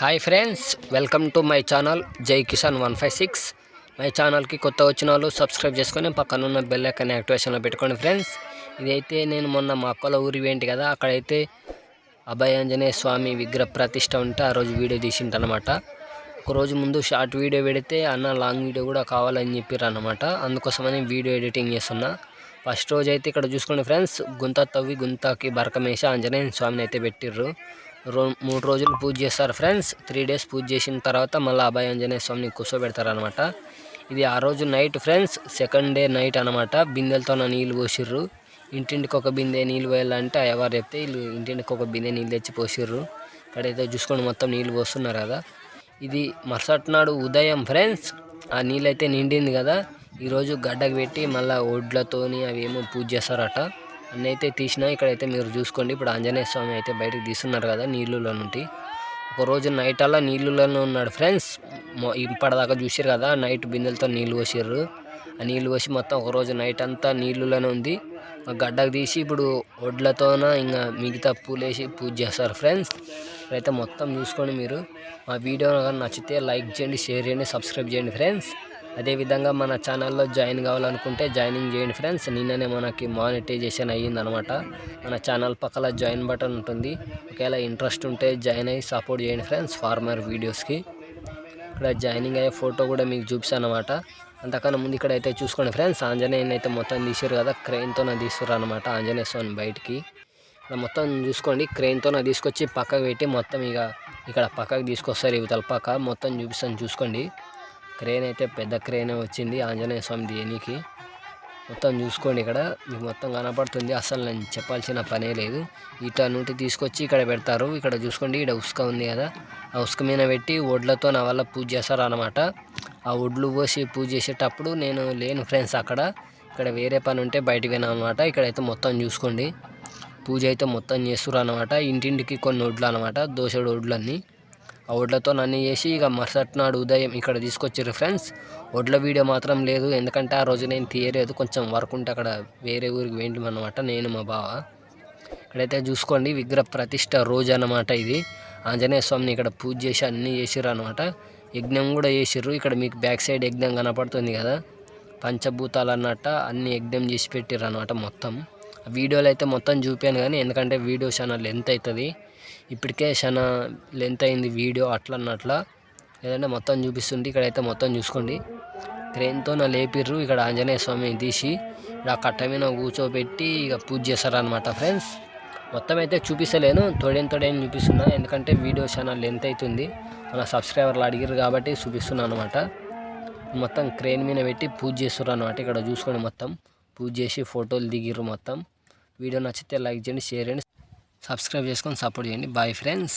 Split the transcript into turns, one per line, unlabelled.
Hi friends welcome to my channel Jai Kisan one five six my ఛానల్కి కొత్త వచ్చిన వాళ్ళు సబ్స్క్రైబ్ చేసుకొని పక్కనున్న బెల్ ఐకాన్ యాక్టివేషన్లో పెట్టుకోండి ఫ్రెండ్స్ ఇదైతే నేను మొన్న మా అక్కల ఊరి ఏంటి కదా అక్కడైతే అభయ ఆంజనేయ స్వామి విగ్రహ ప్రతిష్ట ఉంటే ఆ రోజు వీడియో తీసింటనమాట ఒక రోజు ముందు షార్ట్ వీడియో పెడితే అన్న లాంగ్ వీడియో కూడా కావాలని చెప్పారు అనమాట అందుకోసమని వీడియో ఎడిటింగ్ చేస్తున్నా. ఫస్ట్ రోజు అయితే ఇక్కడ చూసుకోండి ఫ్రెండ్స్ గుంత తవ్వి గుంతకి బరకమేసి ఆంజనేయ స్వామిని అయితే పెట్టిర్రు. రో మూడు రోజులు పూజ చేస్తారు ఫ్రెండ్స్. త్రీ డేస్ పూజ చేసిన తర్వాత మళ్ళీ అభయ ఆంజనేయ స్వామిని కూర్చోబెడతారు అనమాట ఇది ఆ రోజు night friends. Second day night అనమాట బిందెలతో నీళ్ళు పోసిర్రు. ఇంటింటికి ఒక బిందె నీళ్ళు పోయాలంటే ఎవరు చెప్తే వీళ్ళు ఇంటింటికి ఒక బిందె నీళ్ళు తెచ్చి పోసిర్రు. ఇక్కడైతే చూసుకొని మొత్తం నీళ్ళు పోస్తున్నారు కదా. ఇది మరుసటి నాడు ఉదయం ఫ్రెండ్స్. ఆ నీళ్ళైతే నిండింది కదా. ఈరోజు గడ్డకు పెట్టి మళ్ళీ ఒడ్లతోని అవి ఏమో పూజ చేస్తారట. అన్నీ అయితే తీసినా ఇక్కడైతే మీరు చూసుకోండి. ఇప్పుడు ఆంజనేయ స్వామి అయితే బయటకు తీస్తున్నారు కదా నీళ్ళలో నుండి. ఒక రోజు నైట్ అలా నీళ్ళలోనే ఉన్నాడు ఫ్రెండ్స్ ఇప్పటిదాకా చూసారు కదా నైట్ బిందెలతో నీళ్ళు పోసారు ఆ నీళ్ళు పోసి మొత్తం ఒక రోజు నైట్ అంతా నీళ్ళలోనే ఉంది. ఆ గడ్డకు తీసి ఇప్పుడు ఒడ్లతోన ఇంకా మిగతా పూలేసి పూజ చేస్తారు ఫ్రెండ్స్ అయితే మొత్తం చూసుకోండి మీరు. మా వీడియో నచ్చితే లైక్ చేయండి షేర్ చేయండి సబ్స్క్రైబ్ చేయండి ఫ్రెండ్స్ అదేవిధంగా మన ఛానల్లో జాయిన్ కావాలనుకుంటే జాయినింగ్ చేయండి ఫ్రెండ్స్. నిన్ననే మనకి మానిటైజేషన్ అయ్యిందనమాట. మన ఛానల్ పక్కల జాయిన్ బటన్ ఉంటుంది. ఒకవేళ ఇంట్రెస్ట్ ఉంటే జాయిన్ అయ్యి సపోర్ట్ చేయండి ఫ్రెండ్స్ ఫార్మర్ వీడియోస్కి. ఇక్కడ జాయినింగ్ అయ్యే ఫోటో కూడా మీకు చూపిస్తాను అనమాట అంతకన్నా ముందు ఇక్కడ అయితే చూసుకోండి ఫ్రెండ్స్. ఆంజనేయుని అయితే మొత్తం తీసారు కదా క్రెయిన్తోనే తీస్తారు అనమాట ఆంజనేయ స్వామి బయటికి. ఇక్కడ మొత్తం చూసుకోండి క్రెయిన్తోనే తీసుకొచ్చి పక్కకు పెట్టి మొత్తం ఇక ఇక్కడ పక్కకు తీసుకొస్తారు ఇవతల పక్క మొత్తం చూపిస్తాను చూసుకోండి. క్రేన్ అయితే పెద్ద క్రేనే వచ్చింది. ఆంజనేయ స్వామి దేనికి? మొత్తం చూసుకోండి ఇక్కడ. మీకు మొత్తం కనపడుతుంది. అసలు నేను చెప్పాల్సిన పనే లేదు. ఇట నుండి తీసుకొచ్చి ఇక్కడ పెడతారు. ఇక్కడ చూసుకోండి ఇక్కడ ఉసుక ఉంది కదా. ఆ ఉసుక మీద పెట్టి ఒడ్లతో నా వల్ల పూజ చేస్తారు అనమాట ఆ ఒడ్లు పోసి పూజ చేసేటప్పుడు నేను లేను ఫ్రెండ్స్ అక్కడ. ఇక్కడ వేరే పని ఉంటే బయటకు పోయినా అనమాట ఇక్కడైతే మొత్తం చూసుకోండి. పూజ అయితే మొత్తం చేస్తారు అనమాట ఇంటింటికి కొన్ని ఒడ్లు అనమాట దోసడు ఒడ్లన్నీ. ఆ వడ్లతో నన్ను చేసి ఇక మరుసటి నాడు ఉదయం ఇక్కడ తీసుకొచ్చారు ఫ్రెండ్స్. వడ్ల వీడియో మాత్రం లేదు. ఎందుకంటే ఆ రోజు నేను తీయలేదు. కొంచెం వర్క్ ఉంటే అక్కడ వేరే ఊరికి వెళ్ళమన్నమాట నేను మా బావ. ఇక్కడైతే చూసుకోండి. విగ్రహ ప్రతిష్ట రోజు అనమాట ఇది. ఆంజనేయ స్వామిని ఇక్కడ పూజ చేసి అన్నీ చేసిర్రు అనమాట యజ్ఞం కూడా చేసిర్రు. ఇక్కడ మీకు బ్యాక్ సైడ్ యజ్ఞం కనపడుతుంది కదా. పంచభూతాలు అన్నట్ట అన్ని యజ్ఞం చేసి పెట్టిర్రు అనమాట మొత్తం. వీడియోలు అయితే మొత్తం చూపాను కానీ ఎందుకంటే వీడియో ఛానల్ ఎంత అవుతుంది? ఇప్పటికే చాలా లెంత్ అయింది వీడియో అట్లా అన్నట్ల. లేదంటే మొత్తం చూపిస్తుంది ఇక్కడైతే మొత్తం చూసుకోండి. క్రెయిన్తో నా లేపిర్రు ఇక్కడ ఆంజనేయ స్వామిని తీసి ఇక్కడ కట్ట మీద కూర్చోబెట్టి ఇక పూజ చేస్తారనమాట ఫ్రెండ్స్ మొత్తం అయితే చూపిస్తలేను తోడేం తోడేం చూపిస్తున్నా. ఎందుకంటే వీడియో చాలా లెంత్ అవుతుంది. మన సబ్స్క్రైబర్లు అడిగారు కాబట్టి చూపిస్తున్నాను అనమాట మొత్తం క్రెయిన్ మీద పెట్టి పూజ చేస్తున్నారు అనమాట ఇక్కడ చూసుకోండి మొత్తం. పూజ చేసి ఫోటోలు దిగిర్రు మొత్తం. వీడియో నచ్చితే లైక్ చేయండి షేర్ చేయండి. సబ్స్క్రైబ్ చేసుకొని సపోర్ట్ చేయండి. Bye friends